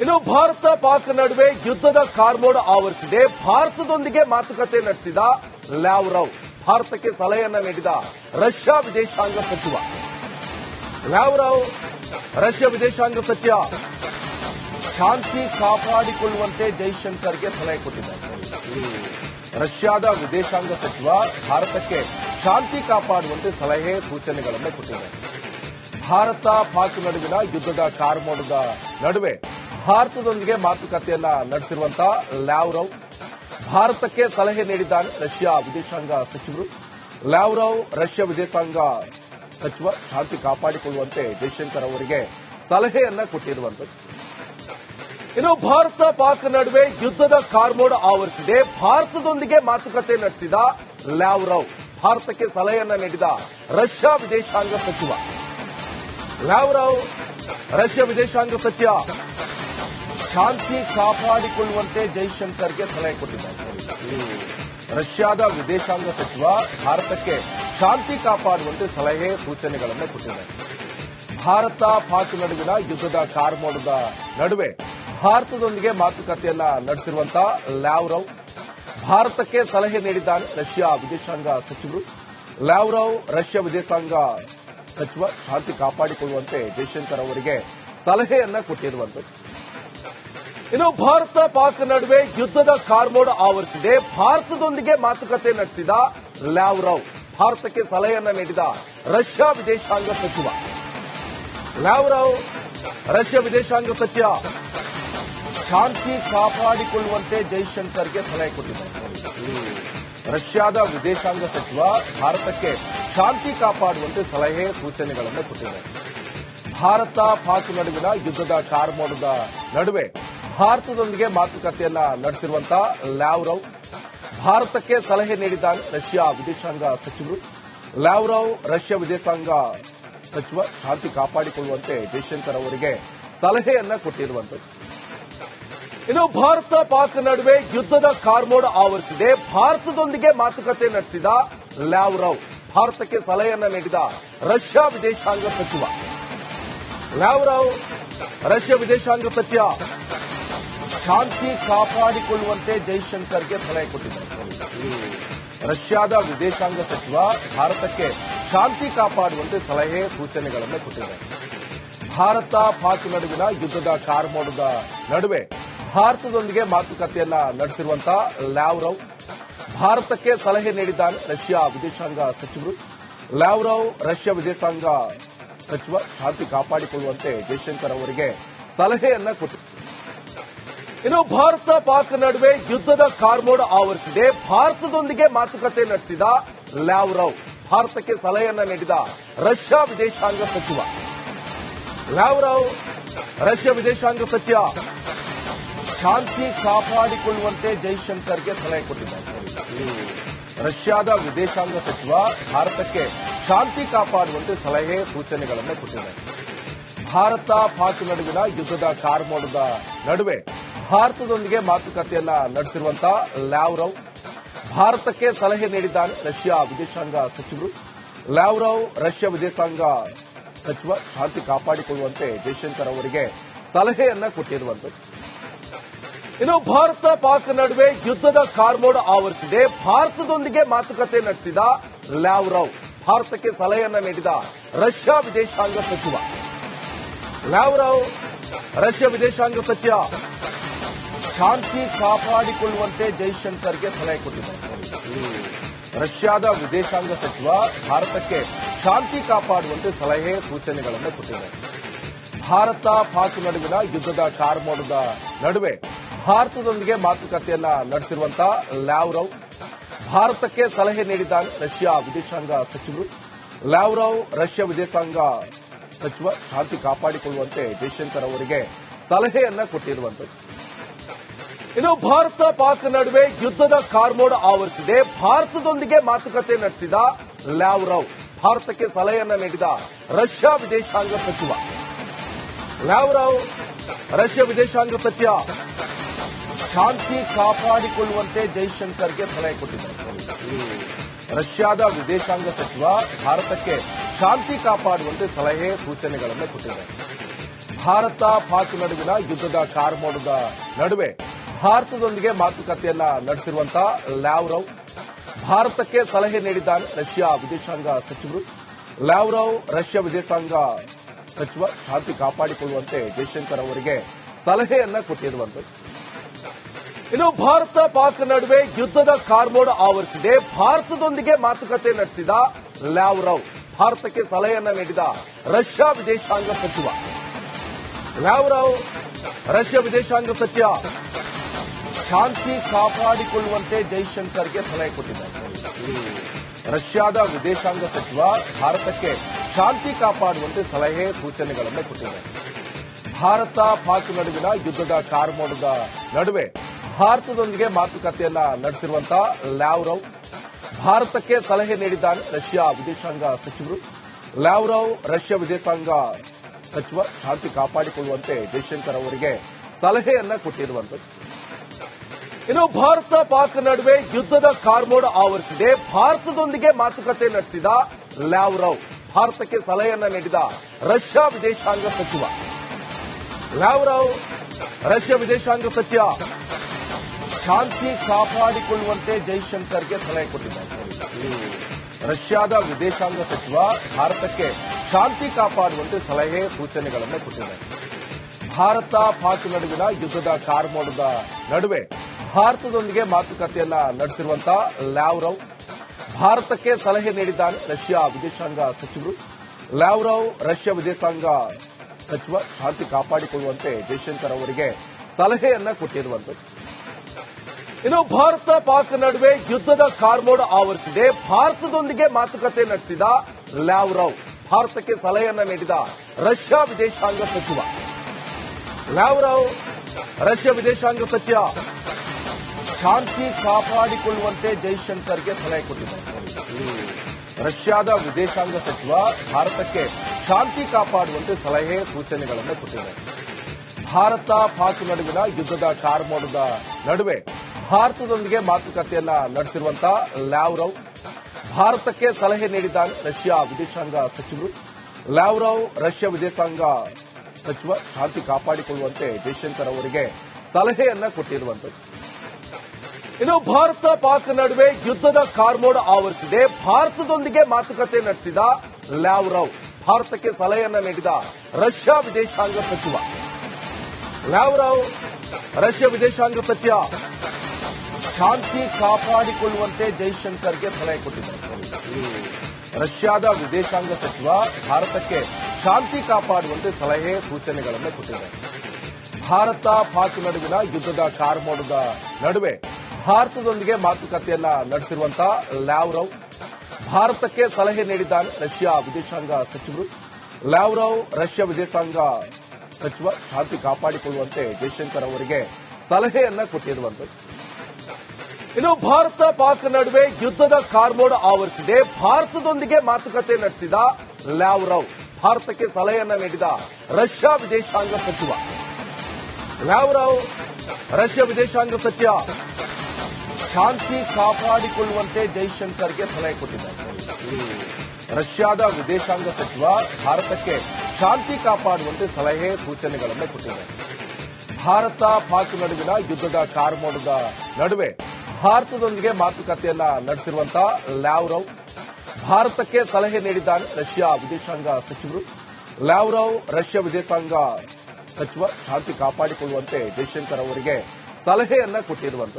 ಇನ್ನು ಭಾರತ, ಪಾಕ್ ನಡುವೆ ಯುದ್ಧದ ಕಾರ್ಮೋಡ್ ಆವರಿಸಿದೆ. ಭಾರತದೊಂದಿಗೆ ಮಾತುಕತೆ ನಡೆಸಿದ ಲ್ಯಾವ್ರವ್. ಭಾರತಕ್ಕೆ ಸಲಹೆಯನ್ನ ನೀಡಿದ ರಷ್ಯಾ ವಿದೇಶಾಂಗ ಸಚಿವ. ಲ್ಯಾವ್ರವ್, ರಷ್ಯಾ ವಿದೇಶಾಂಗ ಸಚಿವ. ಶಾಂತಿ ಕಾಪಾಡಿಕೊಳ್ಳುವಂತೆ ಜೈಶಂಕರ್ಗೆ ಸಲಹೆ ಕೊಟ್ಟಿದ್ದಾರೆ. ರಷ್ಯಾದ ವಿದೇಶಾಂಗ ಸಚಿವ ಭಾರತಕ್ಕೆ ಶಾಂತಿ ಕಾಪಾಡುವಂತೆ ಸಲಹೆ, ಸೂಚನೆಗಳನ್ನು ಕೊಟ್ಟಿದ್ದಾರೆ. ಭಾರತ, ಪಾಕ್ ನಡುವಿನ ಯುದ್ಧದ ಕಾರ್ಮೋಡದ ನಡುವೆ ಭಾರತದೊಂದಿಗೆ ಮಾತುಕತೆಯನ್ನ ನಡೆಸಿರುವಂತಹ ಲ್ಯಾವ್ರವ್ ಭಾರತಕ್ಕೆ ಸಲಹೆ ನೀಡಿದ್ದಾರೆ ರಷ್ಯಾ ವಿದೇಶಾಂಗ ಸಚಿವರು. ಲ್ಯಾವ್ರವ್ ರಷ್ಯಾ ವಿದೇಶಾಂಗ ಸಚಿವ ಶಾಂತಿ ಕಾಪಾಡಿಕೊಳ್ಳುವಂತೆ ಜೈಶಂಕರ್ ಅವರಿಗೆ ಸಲಹೆಯನ್ನ ಕೊಟ್ಟಿರುವಂತದ್ದು ಇನ್ನು ಭಾರತ ಪಾಕ್ ನಡುವೆ ಯುದ್ಧದ ಕಾರ್ಮೋಡ ಆವರಿಸಿದೆ. ಭಾರತದೊಂದಿಗೆ ಮಾತುಕತೆ ನಡೆಸಿದ ಲ್ಯಾವ್ರವ್ ಭಾರತಕ್ಕೆ ಸಲಹೆಯನ್ನ ನೀಡಿದ ರಷ್ಯಾ ವಿದೇಶಾಂಗ ಸಚಿವ. ಲ್ಯಾವ್ರವ್ ರಷ್ಯಾ ವಿದೇಶಾಂಗ ಸಚಿವ ಶಾಂತಿ ಕಾಪಾಡಿಕೊಳ್ಳುವಂತೆ ಜೈಶಂಕರ್ಗೆ ಸಲಹೆ ಕೊಟ್ಟಿದ್ದಾರೆ. ರಷ್ಯಾದ ವಿದೇಶಾಂಗ ಸಚಿವ ಭಾರತಕ್ಕೆ ಶಾಂತಿ ಕಾಪಾಡುವಂತೆ ಸಲಹೆ ಸೂಚನೆಗಳನ್ನು ಕೊಟ್ಟಿದ್ದಾರೆ. ಭಾರತ ಪಾಕ್ ನಡುವಿನ ಯುದ್ಧದ ಕಾರ್ಮೋಡದ ನಡುವೆ ಭಾರತದೊಂದಿಗೆ ಮಾತುಕತೆಯನ್ನ ನಡೆಸಿರುವಂತಹ ಲ್ಯಾವ್ರವ್ ಭಾರತಕ್ಕೆ ಸಲಹೆ ನೀಡಿದ್ದಾರೆ ರಷ್ಯಾ ವಿದೇಶಾಂಗ ಸಚಿವರು. ಲ್ಯಾವ್ರವ್ ರಷ್ಯಾ ವಿದೇಶಾಂಗ ಸಚಿವ ಶಾಂತಿ ಕಾಪಾಡಿಕೊಳ್ಳುವಂತೆ ಜೈಶಂಕರ್ ಅವರಿಗೆ ಸಲಹೆಯನ್ನ ಕೊಟ್ಟಿರುವಂತದ್ದು. ಇನ್ನು ಭಾರತ ಪಾಕ್ ನಡುವೆ ಯುದ್ಧದ ಕಾರ್ಮೋಡ್ ಆವರಿಸಿದೆ. ಭಾರತದೊಂದಿಗೆ ಮಾತುಕತೆ ನಡೆಸಿದ ಲ್ಯಾವ್ರವ್ ಭಾರತಕ್ಕೆ ಸಲಹೆಯನ್ನ ನೀಡಿದ ರಷ್ಯಾ ವಿದೇಶಾಂಗ ಸಚಿವ. ಲ್ಯಾವ್ರವ್ ರಷ್ಯಾ ವಿದೇಶಾಂಗ ಸಚಿವ. ಶಾಂತಿ ಕಾಪಾಡಿಕೊಳ್ಳುವಂತೆ ಜೈಶಂಕರ್ಗೆ ಸಲಹೆ ಕೊಟ್ಟಿದ್ದಾರೆ ರಷ್ಯಾದ ವಿದೇಶಾಂಗ ಸಚಿವ ಭಾರತಕ್ಕೆ ಶಾಂತಿ ಕಾಪಾಡುವಂತೆ ಸಲಹೆ, ಸೂಚನೆಗಳನ್ನು ಕೊಟ್ಟಿದ್ದಾರೆ ಭಾರತ ಪಾಕ್ ನಡುವಿನ ಯುದ್ಧದ ಕಾರ್ಮೋಡದ ನಡುವೆ ಭಾರತದೊಂದಿಗೆ ಮಾತುಕತೆಯನ್ನ ನಡೆಸಿರುವಂತಹ ಲ್ಯಾವ್ರವ್ ಭಾರತಕ್ಕೆ ಸಲಹೆ ನೀಡಿದ್ದಾರೆ ರಷ್ಯಾ ವಿದೇಶಾಂಗ ಸಚಿವರು. ಲ್ಯಾವ್ರವ್ ರಷ್ಯಾ ವಿದೇಶಾಂಗ ಸಚಿವ ಶಾಂತಿ ಕಾಪಾಡಿಕೊಳ್ಳುವಂತೆ ಜೈಶಂಕರ್ ಅವರಿಗೆ ಸಲಹೆಯನ್ನ ಕೊಟ್ಟಿರುವಂತದ್ದು. ಇನ್ನು ಭಾರತ ಪಾಕ್ ನಡುವೆ ಯುದ್ಧದ ಕಾರ್ಮೋಡ ಆವರಿಸಿದೆ. ಭಾರತದೊಂದಿಗೆ ಮಾತುಕತೆ ನಡೆಸಿದ ಲ್ಯಾವ್ರವ್ ಭಾರತಕ್ಕೆ ಸಲಹೆಯನ್ನ ನೀಡಿದ ರಷ್ಯಾ ವಿದೇಶಾಂಗ ಸಚಿವ. ಲ್ಯಾವ್ರವ್ ರಷ್ಯಾ ವಿದೇಶಾಂಗ ಸಚಿವ ಶಾಂತಿ ಕಾಪಾಡಿಕೊಳ್ಳುವಂತೆ ಜೈಶಂಕರ್ಗೆ ಸಲಹೆ ಕೊಟ್ಟಿದ್ದಾರೆ. ರಷ್ಯಾದ ವಿದೇಶಾಂಗ ಸಚಿವ ಭಾರತಕ್ಕೆ ಶಾಂತಿ ಕಾಪಾಡುವಂತೆ ಸಲಹೆ ಸೂಚನೆಗಳನ್ನು ಕೊಟ್ಟಿದ್ದಾರೆ. ಭಾರತ ಪಾಕ್ ನಡುವಿನ ಯುದ್ಧದ ಕಾರ್ಮೋಡದ ನಡುವೆ ಭಾರತದೊಂದಿಗೆ ಮಾತುಕತೆಯನ್ನ ನಡೆಸಿರುವಂತಹ ಲ್ಯಾವ್ರವ್ ಭಾರತಕ್ಕೆ ಸಲಹೆ ನೀಡಿದ್ದಾನೆ ರಷ್ಯಾ ವಿದೇಶಾಂಗ ಸಚಿವರು. ಲ್ಯಾವ್ರವ್ ರಷ್ಯಾ ವಿದೇಶಾಂಗ ಸಚಿವ ಶಾಂತಿ ಕಾಪಾಡಿಕೊಳ್ಳುವಂತೆ ಜೈಶಂಕರ್ ಅವರಿಗೆ ಸಲಹೆಯನ್ನ ಕೊಟ್ಟಿದ್ದಾರೆ. ಇನ್ನು ಭಾರತ ಪಾಕ್ ನಡುವೆ ಯುದ್ಧದ ಕಾರ್ಮೋಡ ಆವರಿಸಿದೆ. ಭಾರತದೊಂದಿಗೆ ಮಾತುಕತೆ ನಡೆಸಿದ ಲ್ಯಾವ್ರವ್ ಭಾರತಕ್ಕೆ ಸಲಹೆಯನ್ನ ನೀಡಿದ ರಷ್ಯಾ ವಿದೇಶಾಂಗ ಸಚಿವ. ಲ್ಯಾವ್ರವ್ ರಷ್ಯಾ ವಿದೇಶಾಂಗ ಸಚಿವ. ಶಾಂತಿ ಕಾಪಾಡಿಕೊಳ್ಳುವಂತೆ ಜೈಶಂಕರ್ಗೆ ಸಲಹೆ ಕೊಟ್ಟಿದ್ದಾರೆ. ರಷ್ಯಾದ ವಿದೇಶಾಂಗ ಸಚಿವ ಭಾರತಕ್ಕೆ ಶಾಂತಿ ಕಾಪಾಡುವಂತೆ ಸಲಹೆ, ಸೂಚನೆಗಳನ್ನು ಕೊಟ್ಟಿದ್ದಾರೆ. ಭಾರತ ಪಾಕ್ ನಡುವಿನ ಯುದ್ಧದ ಕಾರ್ಮೋಡದ ನಡುವೆ ಭಾರತದೊಂದಿಗೆ ಮಾತುಕತೆಯನ್ನ ನಡೆಸಿರುವಂತಹ ಲ್ಯಾವ್ರವ್ ಭಾರತಕ್ಕೆ ಸಲಹೆ ನೀಡಿದ್ದಾರೆ ರಷ್ಯಾ ವಿದೇಶಾಂಗ ಸಚಿವರು. ಲ್ಯಾವ್ರವ್ ರಷ್ಯಾ ವಿದೇಶಾಂಗ ಸಚಿವ ಶಾಂತಿ ಕಾಪಾಡಿಕೊಳ್ಳುವಂತೆ ಜೈಶಂಕರ್ ಅವರಿಗೆ ಸಲಹೆಯನ್ನ ಕೊಟ್ಟಿರುವಂತದ್ದು ಇನ್ನು ಭಾರತ ಪಾಕ್ ನಡುವೆ ಯುದ್ಧದ ಕಾರ್ಮೋಡ್ ಆವರಿಸಿದೆ. ಭಾರತದೊಂದಿಗೆ ಮಾತುಕತೆ ನಡೆಸಿದ ಲ್ಯಾವ್ರವ್ ಭಾರತಕ್ಕೆ ಸಲಹೆಯನ್ನ ನೀಡಿದ ರಷ್ಯಾ ವಿದೇಶಾಂಗ ಸಚಿವ. ಲ್ಯಾವ್ರವ್ ರಷ್ಯಾ ವಿದೇಶಾಂಗ ಸಚಿವ ಶಾಂತಿ ಕಾಪಾಡಿಕೊಳ್ಳುವಂತೆ ಜೈಶಂಕರ್ಗೆ ಸಲಹೆ ಕೊಟ್ಟಿದ್ದಾರೆ ರಷ್ಯಾದ ವಿದೇಶಾಂಗ ಸಚಿವ ಭಾರತಕ್ಕೆ ಶಾಂತಿ ಕಾಪಾಡುವಂತೆ ಸಲಹೆ ಸೂಚನೆಗಳನ್ನು ಕೊಟ್ಟಿದ್ದಾರೆ ಭಾರತ ಪಾಕ್ ನಡುವಿನ ಯುದ್ಧದ ಕಾರ್ಮೋಡದ ನಡುವೆ ಭಾರತದೊಂದಿಗೆ ಮಾತುಕತೆಯನ್ನ ನಡೆಸಿರುವಂತಹ ಲ್ಯಾವ್ರವ್ ಭಾರತಕ್ಕೆ ಸಲಹೆ ನೀಡಿದ್ದಾರೆ ರಷ್ಯಾ ವಿದೇಶಾಂಗ ಸಚಿವರು. ಲ್ಯಾವ್ರವ್ ರಷ್ಯಾ ವಿದೇಶಾಂಗ ಸಚಿವ ಶಾಂತಿ ಕಾಪಾಡಿಕೊಳ್ಳುವಂತೆ ಜೈಶಂಕರ್ ಅವರಿಗೆ ಸಲಹೆಯನ್ನ ಕೊಟ್ಟಿರುವಂತದ್ದು. ಇನ್ನು ಭಾರತ ಪಾಕ್ ನಡುವೆ ಯುದ್ಧದ ಕಾರ್ಮೋಡ ಆವರಿಸಿದೆ. ಭಾರತದೊಂದಿಗೆ ಮಾತುಕತೆ ನಡೆಸಿದ ಲ್ಯಾವ್ರವ್ ಭಾರತಕ್ಕೆ ಸಲಹೆಯನ್ನ ನೀಡಿದ ರಷ್ಯಾ ವಿದೇಶಾಂಗ ಸಚಿವ. ಲ್ಯಾವ್ರವ್ ರಷ್ಯಾ ವಿದೇಶಾಂಗ ಸಚಿವ. ಶಾಂತಿ ಕಾಪಾಡಿಕೊಳ್ಳುವಂತೆ ಜೈಶಂಕರ್ಗೆ ಸಲಹೆ ಕೊಟ್ಟಿದ್ದಾರೆ ರಷ್ಯಾದ ವಿದೇಶಾಂಗ ಸಚಿವ ಭಾರತಕ್ಕೆ ಶಾಂತಿ ಕಾಪಾಡುವಂತೆ ಸಲಹೆ, ಸೂಚನೆಗಳನ್ನು ಕೊಟ್ಟಿದ್ದಾರೆ. ಭಾರತ ಪಾಕ್ ನಡುವಿನ ಯುದ್ಧದ ಕಾರ್ಮೋಡದ ನಡುವೆ ಭಾರತದೊಂದಿಗೆ ಮಾತುಕತೆಯನ್ನ ನಡೆಸಿರುವಂತಹ ಲ್ಯಾವ್ರವ್ ಭಾರತಕ್ಕೆ ಸಲಹೆ ನೀಡಿದ್ದಾರೆ ರಷ್ಯಾ ವಿದೇಶಾಂಗ ಸಚಿವರು. ಲ್ಯಾವ್ರವ್ ರಷ್ಯಾ ವಿದೇಶಾಂಗ ಸಚಿವ ಶಾಂತಿ ಕಾಪಾಡಿಕೊಳ್ಳುವಂತೆ ಜೈಶಂಕರ್ ಅವರಿಗೆ ಸಲಹೆಯನ್ನ ಕೊಟ್ಟಿರುವಂತದ್ದು ಇನ್ನು ಭಾರತ ಪಾಕ್ ನಡುವೆ ಯುದ್ಧದ ಕಾರ್ಮೋಡ ಆವರಿಸಿದೆ. ಭಾರತದೊಂದಿಗೆ ಮಾತುಕತೆ ನಡೆಸಿದ ಲ್ಯಾವ್ರವ್ ಭಾರತಕ್ಕೆ ಸಲಹೆಯನ್ನ ನೀಡಿದ ರಷ್ಯಾ ವಿದೇಶಾಂಗ ಸಚಿವ. ಲ್ಯಾವ್ರವ್ ರಷ್ಯಾ ವಿದೇಶಾಂಗ ಸಚಿವ ಶಾಂತಿ ಕಾಪಾಡಿಕೊಳ್ಳುವಂತೆ ಜೈಶಂಕರ್ಗೆ ಸಲಹೆ ಕೊಟ್ಟಿದ್ದಾರೆ. ರಷ್ಯಾದ ವಿದೇಶಾಂಗ ಸಚಿವ ಭಾರತಕ್ಕೆ ಶಾಂತಿ ಕಾಪಾಡುವಂತೆ ಸಲಹೆ ಸೂಚನೆಗಳನ್ನು ಕೊಟ್ಟಿದ್ದಾರೆ. ಭಾರತ ಪಾಕ್ ನಡುವಿನ ಯುದ್ಧದ ಕಾರ್ಮೋಡದ ನಡುವೆ ಭಾರತದೊಂದಿಗೆ ಮಾತುಕತೆಯನ್ನ ನಡೆಸಿರುವಂತಹ ಲ್ಯಾವ್ರವ್, ಭಾರತಕ್ಕೆ ಸಲಹೆ ನೀಡಿದ್ದಾರೆ ರಷ್ಯಾ ವಿದೇಶಾಂಗ ಸಚಿವರು. ಲ್ಯಾವ್ರವ್, ರಷ್ಯಾ ವಿದೇಶಾಂಗ ಸಚಿವ, ಶಾಂತಿ ಕಾಪಾಡಿಕೊಳ್ಳುವಂತೆ ಜೈಶಂಕರ್ ಅವರಿಗೆ ಸಲಹೆಯನ್ನ ಕೊಟ್ಟಿರುವಂತದ್ದು. ಇನ್ನು ಭಾರತ ಪಾಕ್ ನಡುವೆ ಯುದ್ಧದ ಕಾರ್ಮೋಡ ಆವರಿಸಿದೆ. ಭಾರತದೊಂದಿಗೆ ಮಾತುಕತೆ ನಡೆಸಿದ ಲ್ಯಾವ್ರವ್ ಭಾರತಕ್ಕೆ ಸಲಹೆಯನ್ನ ನೀಡಿದ ರಷ್ಯಾ ವಿದೇಶಾಂಗ ಸಚಿವ. ಲ್ಯಾವ್ರವ್ ರಷ್ಯಾ ವಿದೇಶಾಂಗ ಸಚಿವ. ಶಾಂತಿ ಕಾಪಾಡಿಕೊಳ್ಳುವಂತೆ ಜೈಶಂಕರ್ಗೆ ಸಲಹೆ ಕೊಟ್ಟಿದ್ದಾರೆ. ರಷ್ಯಾದ ವಿದೇಶಾಂಗ ಸಚಿವ ಭಾರತಕ್ಕೆ ಶಾಂತಿ ಕಾಪಾಡುವಂತೆ ಸಲಹೆ, ಸೂಚನೆಗಳನ್ನು ಕೊಟ್ಟಿದ್ದಾರೆ. ಭಾರತ ಪಾಕ್ ನಡುವಿನ ಯುದ್ಧದ ಕಾರ್ಮೋಡದ ನಡುವೆ ಭಾರತದೊಂದಿಗೆ ಮಾತುಕತೆಯನ್ನ ನಡೆಸಿರುವಂತಹ ಲ್ಯಾವ್ರವ್ ಭಾರತಕ್ಕೆ ಸಲಹೆ ನೀಡಿದ್ದಾರೆ ರಷ್ಯಾ ವಿದೇಶಾಂಗ ಸಚಿವರು. ಲ್ಯಾವ್ರವ್ ರಷ್ಯಾ ವಿದೇಶಾಂಗ ಸಚಿವ ಶಾಂತಿ ಕಾಪಾಡಿಕೊಳ್ಳುವಂತೆ ಜೈಶಂಕರ್ ಅವರಿಗೆ ಸಲಹೆಯನ್ನ ಕೊಟ್ಟಿರುವಂತದ್ದು ಇನ್ನು ಭಾರತ ಪಾಕ್ ನಡುವೆ ಯುದ್ಧದ ಕಾರ್ಮೋಡ ಆವರಿಸಿದೆ. ಭಾರತದೊಂದಿಗೆ ಮಾತುಕತೆ ನಡೆಸಿದ ಲ್ಯಾವ್ರವ್ ಭಾರತಕ್ಕೆ ಸಲಹೆಯನ್ನ ನೀಡಿದ ರಷ್ಯಾ ವಿದೇಶಾಂಗ ಸಚಿವ. ಲ್ಯಾವ್ರವ್ ರಷ್ಯಾ ವಿದೇಶಾಂಗ ಸಚಿವ ಶಾಂತಿ ಕಾಪಾಡಿಕೊಳ್ಳುವಂತೆ ಜೈಶಂಕರ್ಗೆ ಸಲಹೆ ಕೊಟ್ಟಿದ್ದಾರೆ ರಷ್ಯಾದ ವಿದೇಶಾಂಗ ಸಚಿವ ಭಾರತಕ್ಕೆ ಶಾಂತಿ ಕಾಪಾಡುವಂತೆ ಸಲಹೆ ಸೂಚನೆಗಳನ್ನು ಕೊಟ್ಟಿದ್ದಾರೆ. ಭಾರತ ಪಾಕ್ ನಡುವಿನ ಯುದ್ಧದ ಕಾರ್ಮೋಡದ ನಡುವೆ ಭಾರತದೊಂದಿಗೆ ಮಾತುಕತೆಯನ್ನ ನಡೆಸಿರುವಂತಹ ಲ್ಯಾವ್ರವ್ ಭಾರತಕ್ಕೆ ಸಲಹೆ ನೀಡಿದ್ದಾರೆ ರಷ್ಯಾ ವಿದೇಶಾಂಗ ಸಚಿವರು ಲ್ಯಾವ್ರವ್ ರಷ್ಯಾ ವಿದೇಶಾಂಗ ಸಚಿವ ಶಾಂತಿ ಕಾಪಾಡಿಕೊಳ್ಳುವಂತೆ ಜೈಶಂಕರ್ ಅವರಿಗೆ ಸಲಹೆಯನ್ನ ಕೊಟ್ಟಿರುವಂತದ್ದು. ಇನ್ನು ಭಾರತ ಪಾಕ್ ನಡುವೆ ಯುದ್ಧದ ಕಾರ್ಮೋಡ ಆವರಿಸಿದೆ. ಭಾರತದೊಂದಿಗೆ ಮಾತುಕತೆ ನಡೆಸಿದ ಲ್ಯಾವ್ರವ್ ಭಾರತಕ್ಕೆ ಸಲಹೆಯನ್ನ ನೀಡಿದ ರಷ್ಯಾ ವಿದೇಶಾಂಗ ಸಚಿವ. ಲ್ಯಾವ್ರವ್ ರಷ್ಯಾ ವಿದೇಶಾಂಗ ಸಚಿವ. ಶಾಂತಿ ಕಾಪಾಡಿಕೊಳ್ಳುವಂತೆ ಜೈಶಂಕರ್ಗೆ ಸಲಹೆ ಕೊಟ್ಟಿದ್ದಾರೆ. ರಷ್ಯಾದ ವಿದೇಶಾಂಗ ಸಚಿವ ಭಾರತಕ್ಕೆ ಶಾಂತಿ ಕಾಪಾಡುವಂತೆ ಸಲಹೆ, ಸೂಚನೆಗಳನ್ನು ಕೊಟ್ಟಿದ್ದಾರೆ. ಭಾರತ ಪಾಕ್ ನಡುವಿನ ಯುದ್ಧದ ಕಾರ್ಮೋಡದ ನಡುವೆ ಭಾರತದೊಂದಿಗೆ ಮಾತುಕತೆಯನ್ನ ನಡೆಸಿರುವಂತಹ ಲ್ಯಾವ್ರವ್ ಭಾರತಕ್ಕೆ ಸಲಹೆ ನೀಡಿದ್ದಾರೆ ರಷ್ಯಾ ವಿದೇಶಾಂಗ ಸಚಿವರು. ಲ್ಯಾವ್ರವ್ ರಷ್ಯಾ ವಿದೇಶಾಂಗ ಸಚಿವ ಶಾಂತಿ ಕಾಪಾಡಿಕೊಳ್ಳುವಂತೆ ಜೈಶಂಕರ್ ಅವರಿಗೆ ಸಲಹೆಯನ್ನ ಕೊಟ್ಟಿರುವಂತದ್ದು ಇನ್ನು ಭಾರತ ಪಾಕ್ ನಡುವೆ ಯುದ್ಧದ ಕಾರ್ಮೋಡ್ ಆವರಿಸಿದೆ. ಭಾರತದೊಂದಿಗೆ ಮಾತುಕತೆ ನಡೆಸಿದ ಲ್ಯಾವ್ರವ್ ಭಾರತಕ್ಕೆ ಸಲಹೆಯನ್ನ ನೀಡಿದ ರಷ್ಯಾ ವಿದೇಶಾಂಗ ಸಚಿವ. ಲ್ಯಾವ್ರವ್ ರಷ್ಯಾ ವಿದೇಶಾಂಗ ಸಚಿವ ಶಾಂತಿ ಕಾಪಾಡಿಕೊಳ್ಳುವಂತೆ ಜೈಶಂಕರ್ಗೆ ಸಲಹೆ ಕೊಟ್ಟಿದ್ದಾರೆ. ರಷ್ಯಾದ ವಿದೇಶಾಂಗ ಸಚಿವ ಭಾರತಕ್ಕೆ ಶಾಂತಿ ಕಾಪಾಡುವಂತೆ ಸಲಹೆ ಸೂಚನೆಗಳನ್ನು ಕೊಟ್ಟಿದ್ದಾರೆ. ಭಾರತ ಪಾಕ್ ನಡುವಿನ ಯುದ್ಧದ ಕಾರ್ಮೋಡದ ನಡುವೆ ಭಾರತದೊಂದಿಗೆ ಮಾತುಕತೆಯನ್ನ ನಡೆಸಿರುವಂತಹ ಲ್ಯಾವ್ರವ್ ಭಾರತಕ್ಕೆ ಸಲಹೆ ನೀಡಿದ್ದಾರೆ ರಷ್ಯಾ ವಿದೇಶಾಂಗ ಸಚಿವರು. ಲ್ಯಾವ್ರವ್ ರಷ್ಯಾ ವಿದೇಶಾಂಗ ಸಚಿವ ಶಾಂತಿ ಕಾಪಾಡಿಕೊಳ್ಳುವಂತೆ ಜೈಶಂಕರ್ ಅವರಿಗೆ ಸಲಹೆಯನ್ನ ಕೊಟ್ಟಿರುವಂತದ್ದು